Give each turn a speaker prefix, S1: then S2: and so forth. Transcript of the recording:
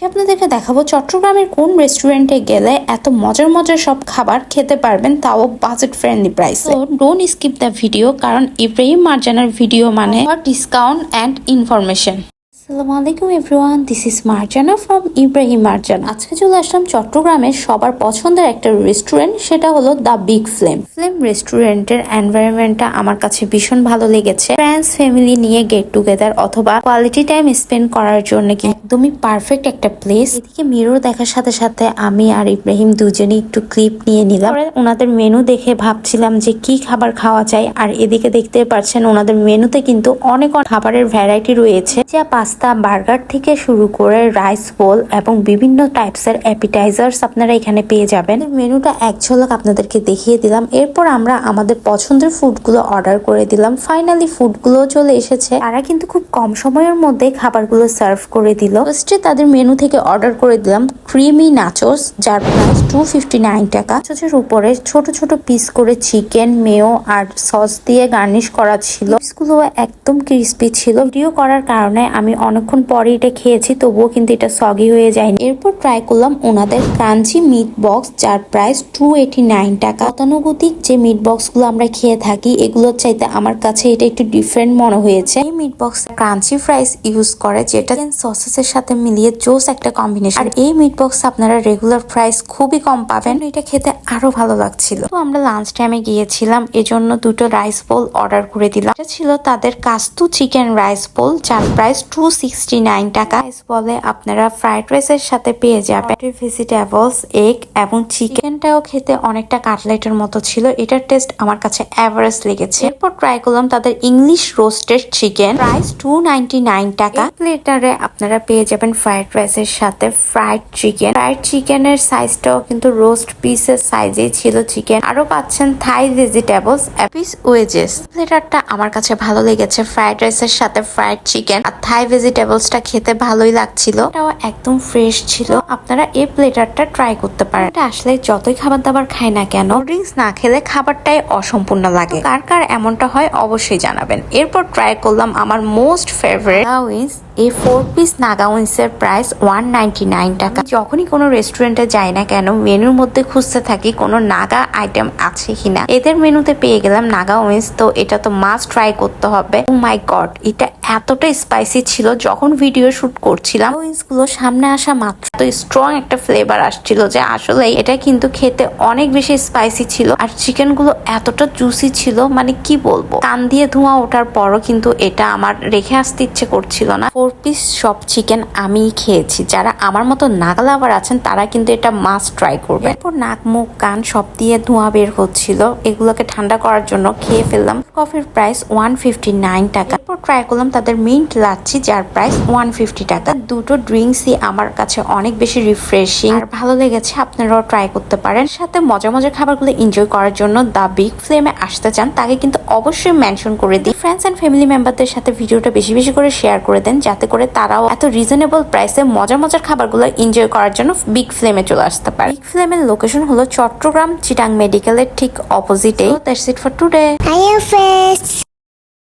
S1: আজকে আপনাদেরকে দেখাবো চট্টগ্রামের কোন রেস্টুরেন্টে গেলে এত মজার মজার সব খাবার খেতে পারবেন, তাও বাজেট ফ্রেন্ডলি প্রাইস তো ডোন্ট স্কিপ দ্য ভিডিও কারণ ইব্রাহিম মার্জানার ভিডিও মানে ডিসকাউন্ট অ্যান্ড ইনফরমেশন আসসালামু আলাইকুম everyone this is Marjana from Ibrahim Marjana. আজকে চলে আসলাম চট্টগ্রামের সবার পছন্দের একটা রেস্টুরেন্ট সেটা হলো দ্য বিগ ফ্লেম ফ্লেম রেস্টুরেন্টের এনভায়রনমেন্টটা আমার কাছে ভীষণ ভালো লেগেছে। ফ্রেন্ডস ফ্যামিলি নিয়ে গেট টুগেদার অথবা কোয়ালিটি টাইম স্পেন্ড করার জন্য একদমই পারফেক্ট একটা প্লেস এদিকে মিরর দেখার সাথে সাথে আমি আর ইব্রাহিম দুজনেই একটু ক্লিপ নিয়ে নিলাম। ওনাদের মেনু দেখে ভাবছিলাম যে কি খাবার খাওয়া যায়। আর এদিকে দেখতে পাচ্ছেন ওনাদের মেনুতে কিন্তু অনেক অনেক খাবারের ভ্যারাইটি রয়েছে। যা পাস্তা বার্গার থেকে শুরু করে রাইস বোল এবং বিভিন্ন টাইপসের অ্যাপিটাইজার্স আপনারা এখানে পেয়ে যাবেন। মেনুটা এক ঝলক আপনাদেরকে দেখিয়ে দিলাম। এরপর আমরা আমাদের পছন্দের ফুডগুলো অর্ডার করে দিলাম। ফাইনালি ফুডগুলো চলে এসেছে। তারা কিন্তু খুব কম সময়ের মধ্যে খাবারগুলো সার্ভ করে দিল। ফার্স্টে তাদের মেনু থেকে অর্ডার করে দিলাম ক্রিমি নাচোস যার প্রাইস টু ফিফটি নাইন টাকা। নাচোসের উপরে ছোট ছোট পিস করে চিকেন মেও আর সস দিয়ে গার্নিশ করা ছিল। পিসগুলো একদম ক্রিস্পি ছিল। ভিডিও করার কারণে আমি অনেকক্ষণ পরে এটা খেয়েছি, তবুও কিন্তু এটা সগি হয়ে যায়নি। এরপর ট্রাই করলাম ওনাদের ক্রাঞ্চি মিট বক্স যার প্রাইস টু এইটি নাইন টাকা। গতানুগতিক যে মিট বক্সগুলো আমরা খেয়ে থাকি, এগুলোর চাইতে আমার কাছে এটা একটু ডিফারেন্ট মনে হয়েছে। এই meat box crunchy fries use করে, যেটা সসেসের সাথে মিলিয়ে জোস একটা কম্বিনেশন আর এই মিট বক্স আপনারা রেগুলার প্রাইস খুবই কম পাবেন। এটা খেতে আরও ভালো লাগছিল। তো আমরা লাঞ্চ টাইমে গিয়েছিলাম, এজন্য দুটো রাইস বোল অর্ডার করে দিলাম। এটা ছিল তাদের কাস্তু চিকেন রাইস বোল যার প্রাইস টু সিক্সটি নাইন টাকা বলে আপনারা ফ্রাইড রাইসের সাথে পেয়ে যাবেন। ভেজিটেবলস এগ এবং চিকেনটাও খেতে অনেকটা কাটলেটের মতো ছিল। এটার টেস্ট আমার কাছে এভারেজ লেগেছে। এরপর ট্রাই করলাম তাদের English roasted chicken price two ninety nine টাকা প্লেটারে আপনারা পেয়ে যাবেন ফ্রাইড রাইসের সাথে ফ্রাইড চিকেন ফ্রাইড চিকেনের সাইজটাও কিন্তু রোস্ট পিসের সাইজেই ছিল চিকেন আরও পাচ্ছেন থাই ভেজিটেবলস পিস ওয়েজেস প্লেটারটা আমার কাছে ভালো লেগেছে। ফ্রাইড রাইসের সাথে ফ্রাইড চিকেন আর থাই ভেজিটেবলসটা খেতে ভালোই লাগছিল। এটাও একদম ফ্রেশ ছিল। আপনারা এই প্লেটারটা ট্রাই করতে পারেন। এটা আসলে যতই খাবার দাবার খায় না কেন ড্রিঙ্কস না খেলে খাবারটাই অসম্পূর্ণ লাগে। কার কার এমনটা হয় অবশ্যই জানাবেন। এরপর ট্রাই করলাম আমার মোস্ট ফেভারিট এই ফোর পিস নাগা উইন্সের প্রাইস ওয়ান নাইনটি নাইন টাকা। যখনই কোনো রেস্টুরেন্টে যাই না কেন মেনুর মধ্যে খুঁজতে থাকি কোনো নাগা আইটেম আছে কিনা। এদের মেনুতে পেয়ে গেলাম নাগা উইন্স, তো এটা তো মাস্ট ট্রাই করতে হবে। ও মাই গড এটা এতটা স্পাইসি ছিল, যখন ভিডিও শুট করছিলাম উইন্সগুলো সামনে আসা মাত্র। তো স্ট্রং একটা ফ্লেভার আসছিল যে আসলে এটা কিন্তু খেতে অনেক বেশি স্পাইসি ছিল। আর চিকেনগুলো এতটা জুসি ছিল মানে কি বলব? কান দিয়ে ধোঁয়া ওঠার পরও কিন্তু এটা আমার রেখে আসতে ইচ্ছে করছিল না। ফোর পিস সব চিকেন আমি খেয়েছি। যারা আমার মতো নাগা লাভার আছেন, তারা কিন্তু এটা মাস্ট ট্রাই করবে এরপর নাক, মুখ, কান সব দিয়ে ধোঁয়া বের হচ্ছিল। এগুলোকে ঠান্ডা করার জন্য খেয়ে ফেললাম। কফির প্রাইস ওয়ান ফিফটি নাইন টাকা। এরপর ট্রাই করলাম তাদের মিন্ট লাচ্ছি, যার প্রাইস ওয়ান ফিফটি টাকা। দুটো ড্রিঙ্কসই আমার কাছে অনেক বেশি রিফ্রেশিং আর ভালো লেগেছে, আপনারাও ট্রাই করতে পারেন। সাথে মজা মজার খাবারগুলো এনজয় করার জন্য দ্য বিগ ফ্লেমে আসতে চান, তাকে কিন্তু অবশ্যই মেনশন করে দিই ফ্রেন্ডস অ্যান্ড ফ্যামিলি মেম্বারদের সাথে ভিডিওটা বেশি বেশি করে শেয়ার করে দেন, যাতে করে তারাও এত রিজনেবল প্রাইসে মজার মজার খাবারগুলো এনজয় করার জন্য বিগ ফ্লেমে চলে আসতে পারে। বিগ ফ্লেমের লোকেশন হলো চট্টগ্রাম চিটাং মেডিকেলের ঠিক অপোজিটে ফর টুডে.